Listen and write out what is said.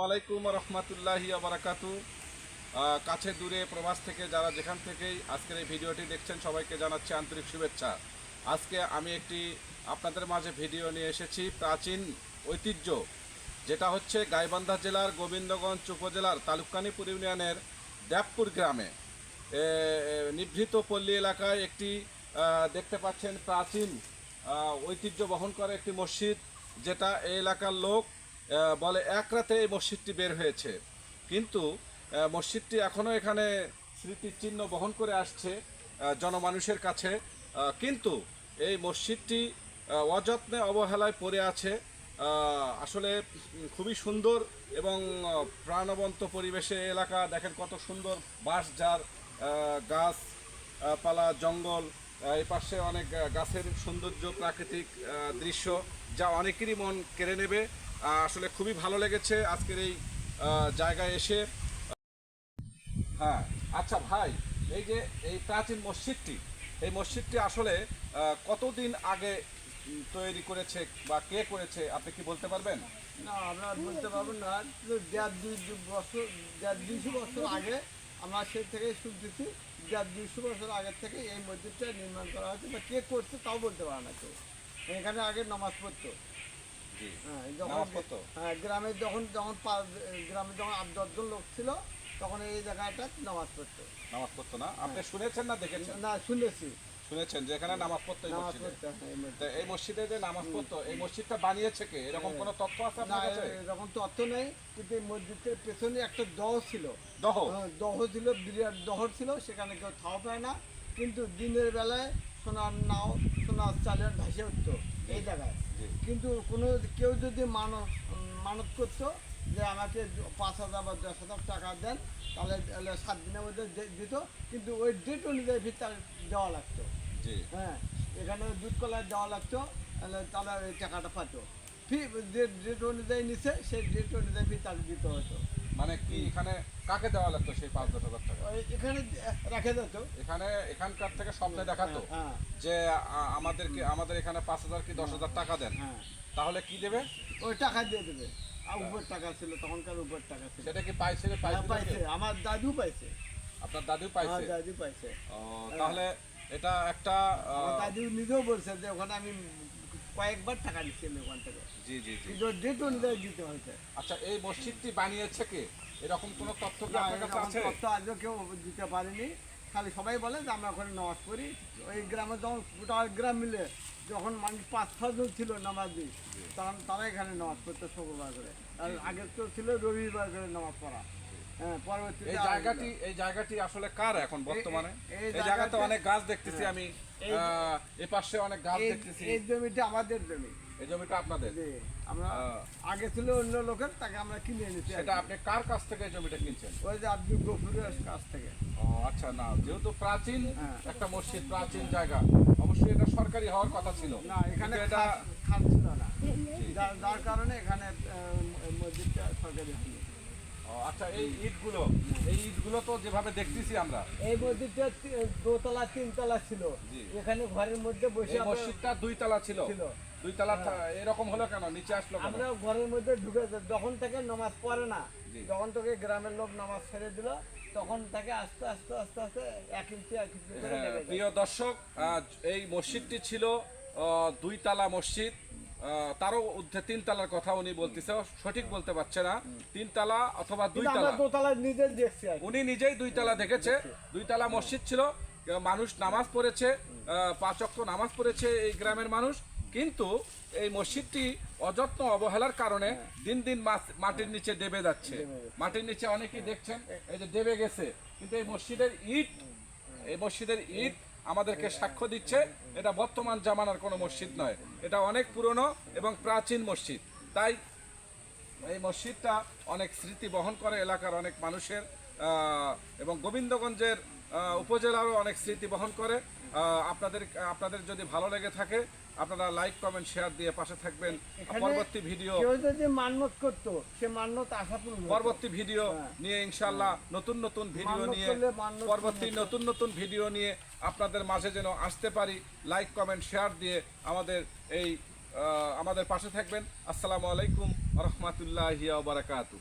ওয়ালাইকুম রহমতুল্লাহি আবরাকাতু কাছে দূরে প্রবাস থেকে যারা যেখান থেকেই আজকের এই ভিডিওটি দেখছেন, সবাইকে জানাচ্ছি আন্তরিক শুভেচ্ছা। আজকে আমি একটি আপনাদের মাঝে ভিডিও নিয়ে এসেছি, প্রাচীন ঐতিহ্য, যেটা হচ্ছে গাইবান্ধা জেলার গোবিন্দগঞ্জ উপজেলার তালুকানিপুর ইউনিয়নের দেবপুর গ্রামে। নিভৃত পল্লী এলাকায় একটি দেখতে পাচ্ছেন প্রাচীন ঐতিহ্য বহন করে একটি মসজিদ, যেটা এই এলাকার লোক বলে এক রাতে এই মসজিদটি বের হয়েছে। কিন্তু মসজিদটি এখনও এখানে স্মৃতির চিহ্ন বহন করে আসছে জনমানুষের কাছে। কিন্তু এই মসজিদটি অযত্নে অবহেলায় পড়ে আছে। আসলে খুবই সুন্দর এবং প্রাণবন্ত পরিবেশে এলাকা। দেখেন কত সুন্দর বাঁশ ঝাড় আহ, গাছ পালা জঙ্গল। এই পাশে অনেক গাছের সৌন্দর্য প্রাকৃতিক দৃশ্য যা অনেকেরই মন কেড়ে নেবে। আসলে খুবই ভালো লেগেছে আজকের এই জায়গায় এসে। হ্যাঁ আচ্ছা ভাই, এই যে এই প্রাচীন মসজিদটি, এই মসজিদটি আসলে কতদিন আগে তৈরি করেছে বা কে করেছে, আপনি কি বলতে পারবেন? না, আমরা বলতে পারব না। দেড় দুই বছর, দেড় দুইশো বছর আগে আমরা সে থেকে শুনতেছি দেড় দুইশো বছর আগের থেকে এই মসজিদটা নির্মাণ করা হয়েছে, বা কে করছে তাও বলতে পারে না কেউ। এখানে আগে নামাজ পড়তো। হ্যাঁ? হ্যাঁ গ্রামে যখন যখন গ্রামে যখন আট দশজন লোক ছিল তখন এই জায়গাটা নামাজ পড়তো। নামাজ পড়তো না? আপনি শুনেছেন না দেখেছেন? না শুনেছি। শুনেছেন যে এখানে নামাজ পড়তো এই মসজিদে? হ্যাঁ, এই মসজিদে। যে নামাজ পড়তো এই মসজিদটা বানিয়েছে কে? এরকম কোনো তথ্য আছে আপনার কাছে? এরকম তথ্য নেই কিন্তু এই মসজিদের পেছনে একটা দহ ছিল। দহ? হ্যাঁ, দহ ছিল বিরাট দহর ছিল সেখানে কেউ থাও পায় না। কিন্তু দিনের বেলায় সোনার নাও সোনার চালের ভাসে উঠতো এই জায়গায়। কিন্তু কোনো কেউ যদি মান মানত করতো যে আমাকে পাঁচ হাজার বা দশ হাজার টাকা দেন তাহলে সাত দিনের মধ্যে দিত। কিন্তু ওই ডেট অনুযায়ী ভিতরে দেওয়া লাগতো। হ্যাঁ এখানে দুধ কলায় দেওয়া লাগতো তাহলে ওই টাকাটা পাতো ফি ডেট ডেট অনুযায়ী নিছে সেই ডেট অনুযায়ী ভিত্তা দিতে হতো। মানে কি এখানে কাকে দেওয়া লাগতো সেই পাঁচ দশ হাজার টাকা? এখানে রাখা যেত এখানে এখানকার থেকে স্বপ্নে দেখাতো হ্যাঁ যে আমাদেরকে আমাদের এখানে পাঁচ হাজার কি দশ হাজার টাকা দেন? হ্যাঁ। তাহলে কি দেবে? ওই টাকা দিয়ে দেবে। আর উপর টাকা ছিল তখনকার উপর টাকা ছিল। সেটা কি পাইছে হ্যাঁ, পাইছে। আমার দাদু পাইছে। আপনার দাদু পাইছে? দাদু পাইছে। তাহলে এটা একটা দাদু নিজেও বলছে যে ওখানে আমি কয়েকবার টাকা দিচ্ছি ওখান থেকে। জি জি জি। কিন্তু ডেট অনুযায়ী দিতে হয়েছে। আচ্ছা এই মসজিদটি বানিয়েছে কে? এরকম কোনো তথ্য কি আপনার কাছে আছে? তথ্য আজও কেউ দিতে পারেনি। খালি সবাই বলে যে আমরা ওখানে নামাজ পড়ি। ওই গ্রামে যখন গোটা গ্রাম মিলে যখন মানুষ পাঁচ ছজন ছিল নামাজি তখন তারা এখানে নামাজ পড়তো শুক্রবার করে। আর আগে তো ছিল রবিবার করে নামাজ পড়া। এই জায়গাটি এই জায়গাটি আসলে কার এখন বর্তমানে? এই জায়গাতে অনেক গাছ দেখতেছি আমি। এই- পাশে অনেক গাছ দেখতেছি। এই জমিটা আমাদের জমি। এই জমিটা আপনাদের? আমরা আগে ছিল অন্য লোকের তাকে আমরা কিনে এনেছি আপনি কার কাছ থেকে জমিটা কিনছেন? ওই যে আব্দুল গফুরের কাছ থেকে। ও আচ্ছা না যেহেতু প্রাচীন হ্যাঁ। একটা মসজিদ প্রাচীন জায়গা অবশ্যই এটা সরকারি হওয়ার কথা ছিল। না এখানে এটা খাস ছিল না। যার কারণে এখানে মসজিদটা সরকারি হয়নি। আচ্ছা এই ইটগুলো এই ইটগুলো তো যেভাবে দেখতেছি আমরা। এই মসজিদটা দোতলা তিনতলা ছিল। এখানে ঘরের মধ্যে বসে মসজিদটা দুই তলা ছিল। ছিল। দুই তলা এরকম হলো কেন? নিচে আসলো আমরা ঘরের মধ্যে ঢুকে যখন থেকে নামাজ পড়ে না যখন থেকে গ্রামের লোক নামাজ ছেড়ে দিল তখন থেকে আস্তে আস্তে আস্তে আস্তে এক ইঞ্চি এক ইঞ্চি করে হ্যাঁ। প্রিয় দর্শক এই মসজিদটি ছিল আহ, দুই তালা মসজিদ। তারও ঊর্ধ্বে তিন তালার কথা উনি বলতেছে। সঠিক বলতে পারছে না। তিন তালা অথবা দুই তালা দোতলা নিজে দেখছি উনি নিজেই দুই তালা দেখেছে। দুই তালা মসজিদ ছিল। মানুষ নামাজ পড়েছে। পাঁচ অক্ট নামাজ পড়েছে এই গ্রামের মানুষ। কিন্তু এই মসজিদটি অযত্ন অবহেলার কারণে দিন দিন মাটির নিচে দেবে যাচ্ছে। মাটির নিচে অনেকেই দেখছেন এই যে দেবে গেছে। কিন্তু এই মসজিদের ইট এই মসজিদের ইট আমাদেরকে সাক্ষ্য দিচ্ছে, এটা বর্তমান জামানার কোনো মসজিদ নয়। এটা অনেক পুরনো এবং প্রাচীন মসজিদ। তাই এই মসজিদটা অনেক স্মৃতি বহন করে এলাকার অনেক মানুষের এবং গোবিন্দগঞ্জের উপজেলারও অনেক স্মৃতি বহন করে। আপনাদের আপনাদের যদি ভালো লেগে থাকে আপনারা লাইক কমেন্ট শেয়ার দিয়ে পাশে থাকবেন। পরবর্তী ভিডিও কেউ যদি মান্যত করতো সে মান্যত আশা পূর্ণ পরবর্তী ভিডিও হ্যাঁ। নিয়ে ইনশাল্লাহ নতুন নতুন ভিডিও নিয়ে পরবর্তী নতুন নতুন ভিডিও নিয়ে আপনাদের মাঝে যেন আসতে পারি। লাইক কমেন্ট শেয়ার দিয়ে আমাদের এই আমাদের পাশে থাকবেন। আসসালামু আলাইকুম রহমতুল্লাহি বারাকাতু